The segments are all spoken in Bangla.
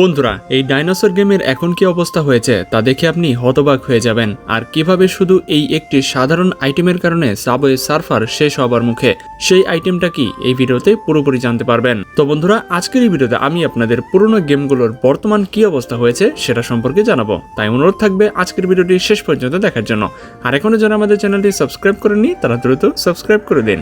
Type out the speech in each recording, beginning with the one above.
বন্ধুরা, এই ডাইনোসর গেমের এখন কি অবস্থা হয়েছে তা দেখে আপনি হতবাক হয়ে যাবেন। আর কীভাবে শুধু এই একটি সাধারণ আইটেমের কারণে সাবওয়ে সার্ফার শেষ হবার মুখে, সেই আইটেমটা কি এই ভিডিওতে পুরোপুরি জানতে পারবেন। তো বন্ধুরা, আজকের এই ভিডিওতে আমি আপনাদের পুরনো গেমগুলোর বর্তমান কি অবস্থা হয়েছে সেটা সম্পর্কে জানাব। তাই অনুরোধ থাকবে আজকের ভিডিওটি শেষ পর্যন্ত দেখার জন্য। আর এখনও যারা আমাদের চ্যানেলটি সাবস্ক্রাইব করেননি, তারা দ্রুত সাবস্ক্রাইব করে দিন।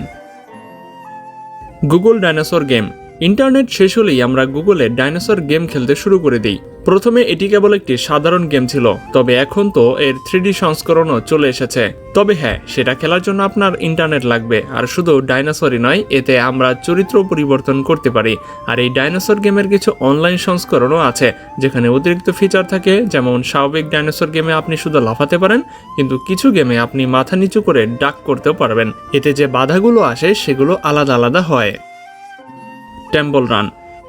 গুগল ডাইনোসর গেম ইন্টারনেট শেষ হলেই আমরা গুগলে ডাইনোসর গেম খেলতে শুরু করে দিই। প্রথমে এটি কেবল একটি সাধারণ গেম ছিল, তবে এখন তো এর থ্রিডি সংস্করণও চলে এসেছে। তবে হ্যাঁ সেটা খেলার জন্য আপনার ইন্টারনেট লাগবে, আর শুধু ডাইনোসরই নয়, এতে আমরা চরিত্র পরিবর্তন করতে পারি। আর এই ডাইনোসর গেমের কিছু অনলাইন সংস্করণও আছে, যেখানে অতিরিক্ত ফিচার থাকে, যেমন স্বাভাবিক ডাইনোসর গেমে আপনি শুধু লাফাতে পারেন, কিন্তু কিছু গেমে আপনি মাথা নিচু করে ডাক করতেও পারবেন। এতে যে বাধাগুলো আসে, সেগুলো আলাদা আলাদা হয়। টেম্পল রান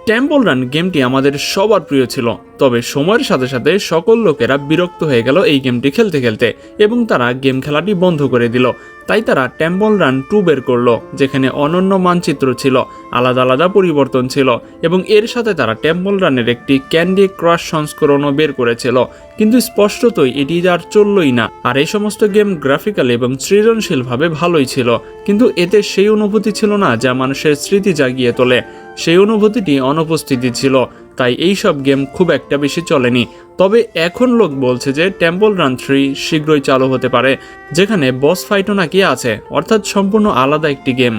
টেম্পল রান গেমটি আমাদের সবার প্রিয় ছিল, তবে সময়ের সাথে সাথে সকল লোকেরা বিরক্ত হয়ে গেল এই গেমটি খেলতে খেলতে এবং তারা গেম খেলাটি বন্ধ করে দিল। তাই তারা টেম্পল রান টু বের করল, যেখানে অনন্য মানচিত্র ছিল, আলাদা আলাদা পরিবর্তন ছিল এবং এর সাথে তারা টেম্পল রানের একটি ক্যান্ডি ক্রাশ সংস্করণও বের করেছিল। কিন্তু স্পষ্টতই এটি আর চললই না, আর এই সমস্ত গেম গ্রাফিক্যাল এবং সৃজনশীলভাবে ভালোই ছিল, কিন্তু এতে সেই অনুভূতি ছিল না যা মানুষের স্মৃতি জাগিয়ে তোলে। সেই অনুভূতিটি অনুপস্থিতি ছিল, তাই এই সব গেম খুব একটা বেশি চলেনি। তবে এখন লোক বলছে যে টেম্পল রান থ্রি শীঘ্রই চালু হতে পারে, যেখানে বস ফাইটও নাকি আছে, অর্থাৎ সম্পূর্ণ আলাদা একটি game.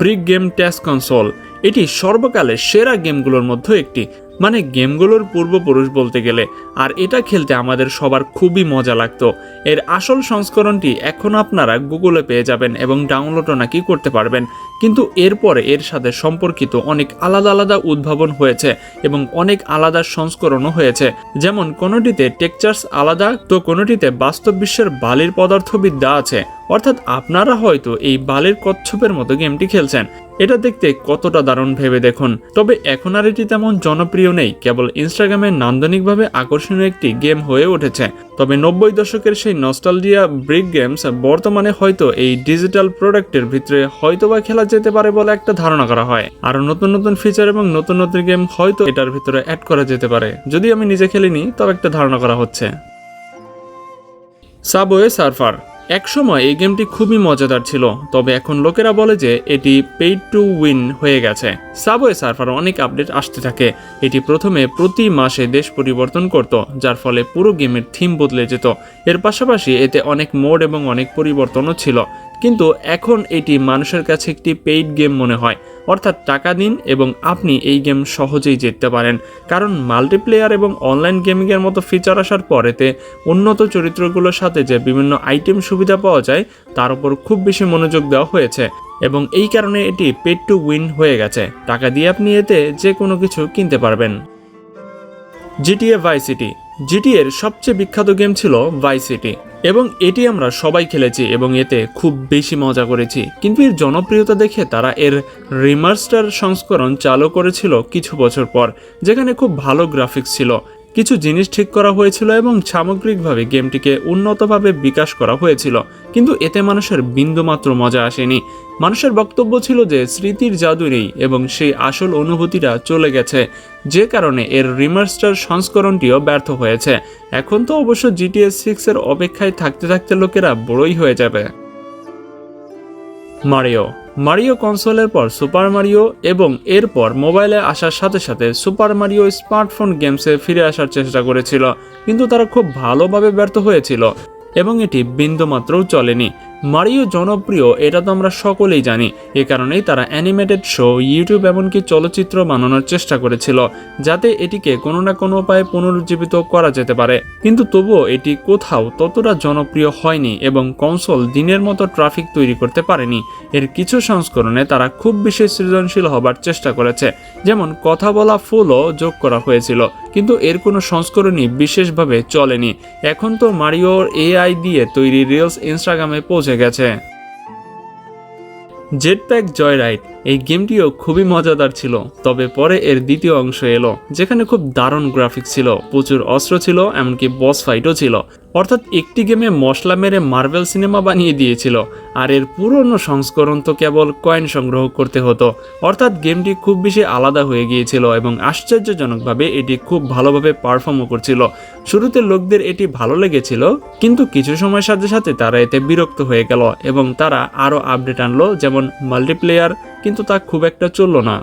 Brick game test console এটি সর্বকালের সেরা গেমগুলোর মধ্যে একটি মানে গেমগুলোর পূর্বপুরুষ বলতে গেলে। আর এটা খেলতে আমাদের সবার খুবই মজা লাগতো। এর আসল সংস্করণটি এখন আপনারা গুগলে পেয়ে যাবেন এবং ডাউনলোডও নাকি করতে পারবেন। কিন্তু এরপরে এর সাথে সম্পর্কিত অনেক আলাদা আলাদা উদ্ভাবন হয়েছে এবং অনেক আলাদা সংস্করণও হয়েছে। যেমন কোনোটিতে টেকচার্স আলাদা, তো কোনোটিতে বাস্তব বিশ্বের বালির পদার্থবিদ্যা আছে। অর্থাৎ আপনারা হয়তো এই বালির কচ্ছপের মতো গেমটি খেলছেন। এটা দেখতে কতটা দারুণ ভেবে দেখুন। তবে এখন আর এটি তেমন জনপ্রিয় নেই, কেবল ইনস্টাগ্রামে নান্দনিকভাবে আকর্ষণীয় একটি গেম হয়ে উঠেছে। তবে নব্বই দশকের সেই নস্টালজিয়া ব্রিক গেমস বর্তমানে হয়তো এই ডিজিটাল প্রোডাক্টের ভিতরে হয়তোবা খেলা যেতে পারে বলে একটা ধারণা করা হয়। আরও নতুন নতুন ফিচার এবং নতুন নতুন গেম হয়তো এটার ভিতরে অ্যাড করা যেতে পারে। যদি আমি নিজে খেলিনি, তবে একটা ধারণা করা হচ্ছে। সাবওয়ে সার্ফার একসময় এই গেমটি খুবই মজাদার ছিল, তবে এখন লোকেরা বলে যে এটি পেইড টু উইন হয়ে গেছে। সাবওয়ে সার্ফার অনেক আপডেট আসতে থাকে। এটি প্রথমে প্রতি মাসে দেশ পরিবর্তন করত, যার ফলে পুরো গেমের থিম বদলে যেত। এর পাশাপাশি এতে অনেক মোড এবং অনেক পরিবর্তনও ছিল। কিন্তু এখন এটি মানুষের কাছে একটি পেইড গেম মনে হয়। অর্থাৎ টাকা দিন এবং আপনি এই গেম সহজেই জিততে পারেন। কারণ মাল্টিপ্লেয়ার এবং অনলাইন গেমিংয়ের মতো ফিচার আসার পর এতে উন্নত চরিত্রগুলোর সাথে যে বিভিন্ন আইটেম সুবিধা পাওয়া যায়, তার উপর খুব বেশি মনোযোগ দেওয়া হয়েছে। এবং এই কারণে এটি পেড টু উইন হয়ে গেছে। টাকা দিয়ে আপনি এতে যে কোনো কিছু কিনতে পারবেন। জিটিএ ভাই সিটি জিটিএর সবচেয়ে বিখ্যাত গেম ছিল ভাই সিটি এবং এটি আমরা সবাই খেলেছি এবং এতে খুব বেশি মজা করেছি। কিন্তু এর জনপ্রিয়তা দেখে তারা এর রিমার্স্টার সংস্করণ চালু করেছিল কিছু বছর পর, যেখানে খুব ভালো গ্রাফিক্স ছিল। কিছু জিনিস ঠিক করা হয়েছিল এবং সামগ্রিকভাবে গেমটিকে উন্নতভাবে বিকাশ করা হয়েছিল, কিন্তু এতে মানুষের বিন্দুমাত্র মজা আসেনি। মানুষের বক্তব্য ছিল যে স্মৃতির জাদু নেই এবং সেই আসল অনুভূতিটা চলে গেছে, যে কারণে এর রিমাস্টার সংস্করণটিও ব্যর্থ হয়েছে। এখন তো অবশ্য জিটিএস সিক্স এর অপেক্ষায় থাকতে থাকতে লোকেরা বড়ই হয়ে যাবে। মারিও মারিও কনসোলের পর সুপার মারিও এবং এরপর মোবাইলে আসার সাথে সাথে সুপার মারিও স্মার্টফোন গেমসে ফিরে আসার চেষ্টা করেছিল, কিন্তু তারা খুব ভালোভাবে ব্যর্থ হয়েছিল এবং এটি বিন্দুমাত্রও চলেনি। মারিও জনপ্রিয়, এটা তো আমরা সকলেই জানি। এ কারণেই তারা অ্যানিমেটেড শো, ইউটিউব এমনকি চলচ্চিত্র বানানোর চেষ্টা করেছিল, যাতে এটিকে কোনো না কোনো উপায়ে পুনরুজ্জীবিত করা যেতে পারে। কিন্তু তবুও এটি কোথাও ততটা জনপ্রিয় হয়নি এবং কনসোল দিনের মতো ট্রাফিক তৈরি করতে পারেনি। এর কিছু সংস্করণে তারা খুব বেশি সৃজনশীল হবার চেষ্টা করেছে, যেমন কথা বলা ফুলও যোগ করা হয়েছিল, কিন্তু এর কোনো সংস্করণই বিশেষভাবে চলেনি। এখন তো মারিওর এআই দিয়ে তৈরি রিলস ইনস্টাগ্রামে পৌঁছে গেছে। জেট প্যাক জয় রাইড এই গেমটিও খুবই মজাদার ছিল, তবে পরে এর দ্বিতীয় অংশ এলো, যেখানে খুব দারুণ গ্রাফিক্স ছিল, প্রচুর অস্ত্র ছিল, এমনকি বস ফাইটও ছিল। অর্থাৎ একটি গেমে মশলা মেরে মার্বেল সিনেমা বানিয়ে দিয়েছিল, আর এর পুরনো সংস্করণ তো কেবল কয়েন সংগ্রহ করতে হতো। অর্থাৎ গেমটি খুব বেশি আলাদা হয়ে গিয়েছিল এবং আশ্চর্যজনকভাবে এটি খুব ভালোভাবে পারফর্মও করছিল। শুরুতে লোকদের এটি ভালো লেগেছিল, কিন্তু কিছু সময়ের সাথে সাথে তারা এতে বিরক্ত হয়ে গেল এবং তারা আরও আপডেট আনলো, যেমন মাল্টিপ্লেয়ার কিন্তু তা খুব একটা চলল না।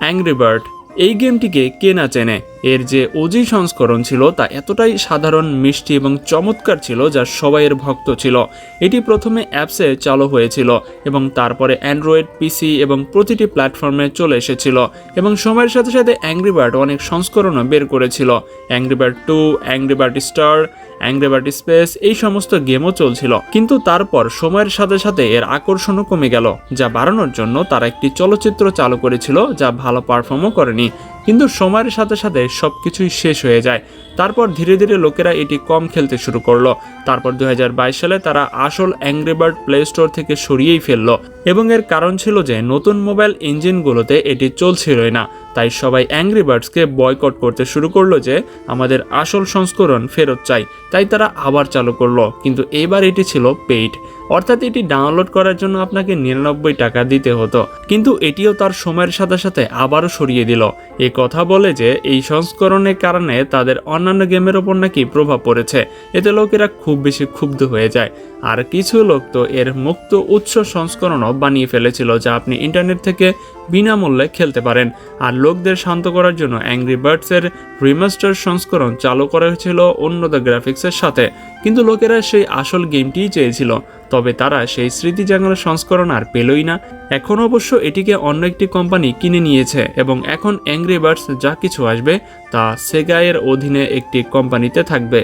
অ্যাংরি বার্ড এই গেমটিকে কে না চেনে? এর যে ওজি সংস্করণ ছিল তা এতটাই সাধারণ, মিষ্টি এবং চমৎকার ছিল যা সবাইয়ের ভক্ত ছিল। এটি প্রথমে অ্যাপসে চালু হয়েছিল এবং তারপরে অ্যান্ড্রয়েড পিসি এবং প্রতিটি প্ল্যাটফর্মে চলে এসেছিল এবং সময়ের সাথে সাথে অ্যাংরি বার্ড অনেক সংস্করণও বের করেছিল। Angry bird two angry bird star angry bird space এই সমস্ত গেমও চলছিল। কিন্তু তারপর সময়ের সাথে সাথে এর আকর্ষণও কমে গেল, যা বাড়ানোর জন্য তারা একটি চলচ্চিত্র চালু করেছিল যা ভালো পারফর্মও করেনি। কিন্তু সময়ের সাথে সাথে সব কিছুই শেষ হয়ে যায়। তারপর ধীরে ধীরে লোকেরা এটি কম খেলতে শুরু করল। তারপর দু হাজার বাইশ সালে তারা আসল অ্যাংরিবার্ড প্লে স্টোর থেকে সরিয়েই ফেলল এবং এর কারণ ছিল যে নতুন মোবাইল ইঞ্জিনগুলোতে এটি চলছিলই না। তাই সবাই অ্যাংরি বার্ডসকে বয়কট করতে শুরু করল যে আমাদের আসল সংস্করণ ফেরত চাই। তাই তারা আবার চালু করল। কিন্তু এবার এটি ছিল পেইড অর্থাৎ এটি ডাউনলোড করার জন্য আপনাকে নিরানব্বই টাকা দিতে হতো। কিন্তু এটিও তার সময়ের সাথে সাথে আবারও সরিয়ে দিল। এ কথা বলে যে, এই সংস্করণের কারণে তাদের অন্যান্য গেমের ওপর নাকি প্রভাব পড়েছে। এতে লোকেরা খুব বেশি ক্ষুব্ধ হয়ে যায়। আর কিছু লোক তো এর মুক্ত উৎস সংস্করণও বানিয়ে ফেলেছিল যা আপনি ইন্টারনেট থেকে বিনামূল্যে খেলতে পারেন। আর লোকদের শান্ত করার জন্য অ্যাংরি বার্ডসের রিমাস্টার সংস্করণ চালু করা হয়েছিল উন্নত গ্রাফিক্সের সাথে। কিন্তু লোকেরা সেই আসল গেমটিই চেয়েছিল। তবে তারা সেই স্মৃতি জাগানোর সংস্করণ আর পেলই না। এখন অবশ্য এটিকে অন্য একটি কোম্পানি কিনে নিয়েছে এবং এখন অ্যাংরি বার্ডস যা কিছু আসবে তা সেগায়ের অধীনে একটি কোম্পানিতে থাকবে।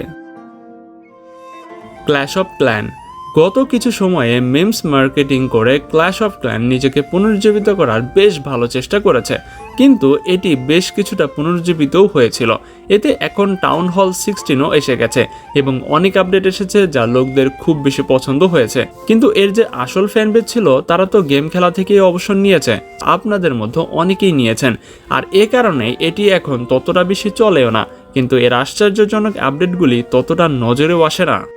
ক্ল্যাশ অফ ক্ল্যান গত কিছু সময়ে মেমস মার্কেটিং করে ক্ল্যাশ অফ ক্ল্যান নিজেকে পুনরুজ্জীবিত করার বেশ ভালো চেষ্টা করেছে। কিন্তু এটি বেশ কিছুটা পুনরুজ্জীবিতও হয়েছিল। এতে এখন টাউন হল সিক্সটিনও এসে গেছে এবং অনেক আপডেট এসেছে যা লোকদের খুব বেশি পছন্দ হয়েছে। কিন্তু এর যে আসল ফ্যানবেজ ছিল, তারা তো গেম খেলা থেকেই অবসর নিয়েছে। আপনাদের মধ্যে অনেকেই নিয়েছেন। আর এ কারণে এটি এখন ততটা বেশি চলেও না। কিন্তু এর আশ্চর্যজনক আপডেটগুলি ততটা নজরেও আসে না।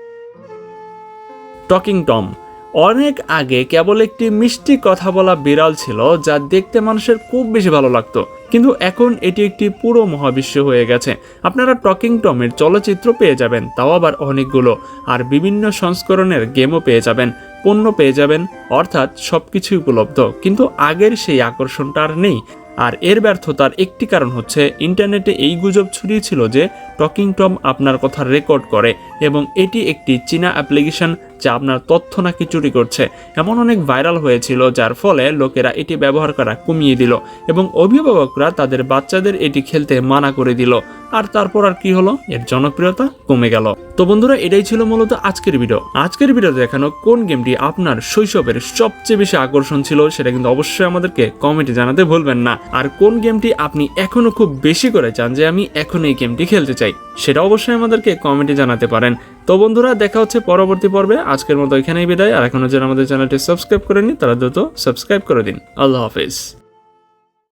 Talking Tom. অনেক আগে কেবল একটি মিষ্টি কথা বলা বিড়াল ছিল, যা দেখতে মানুষের খুব বেশি ভালো লাগতো। কিন্তু এখন এটি একটি পুরো মহাবিশ্ব হয়ে গেছে। আপনারা টকিং টমের চলচ্চিত্র পেয়ে যাবেন, তাও আবার অনেকগুলো। আর বিভিন্ন সংস্করণের গেমও পেয়ে যাবেন, পণ্য পেয়ে যাবেন, অর্থাৎ সব কিছুই উপলব্ধ। কিন্তু আগের সেই আকর্ষণটা আর নেই। আর এর ব্যর্থতার একটি কারণ হচ্ছে ইন্টারনেটে এই গুজব ছড়িয়েছিল যে টকিং টম আপনার কথা রেকর্ড করে এবং এটি একটি চীনা অ্যাপ্লিকেশন যা আপনার তথ্য নাকি চুরি করছে। এমন অনেক ভাইরাল হয়েছিল যার ফলে লোকেরা এটি ব্যবহার করা কমিয়ে দিল এবং অভিভাবকরা তাদের বাচ্চাদের এটি খেলতে মানা করে দিল। আর তারপর আর কি হলো? এর জনপ্রিয়তা কমে গেল। তো বন্ধুরা, এটাই ছিল মূলত আজকের ভিডিও আজকের ভিডিও দেখানো কোন গেমটি আপনার শৈশবের সবচেয়ে বেশি আকর্ষণ ছিল, সেটা কিন্তু অবশ্যই আমাদেরকে কমেন্টে জানাতে ভুলবেন না। আর কোন গেমটি আপনি এখনও খুব বেশি করে চান যে আমি এখন এই গেমটি খেলতে চাই, সেটা অবশ্যই আমাদেরকে কমেন্টে জানাতে পারেন। তো বন্ধুরা, দেখা হচ্ছে পরবর্তী পর্বে। আজকের মতো এখানেই বিদায়। আর এখনও যারা আমাদের চ্যানেলটি সাবস্ক্রাইব করেনি তারা দ্রুত সাবস্ক্রাইব করে দিন। আল্লাহ হাফিজ।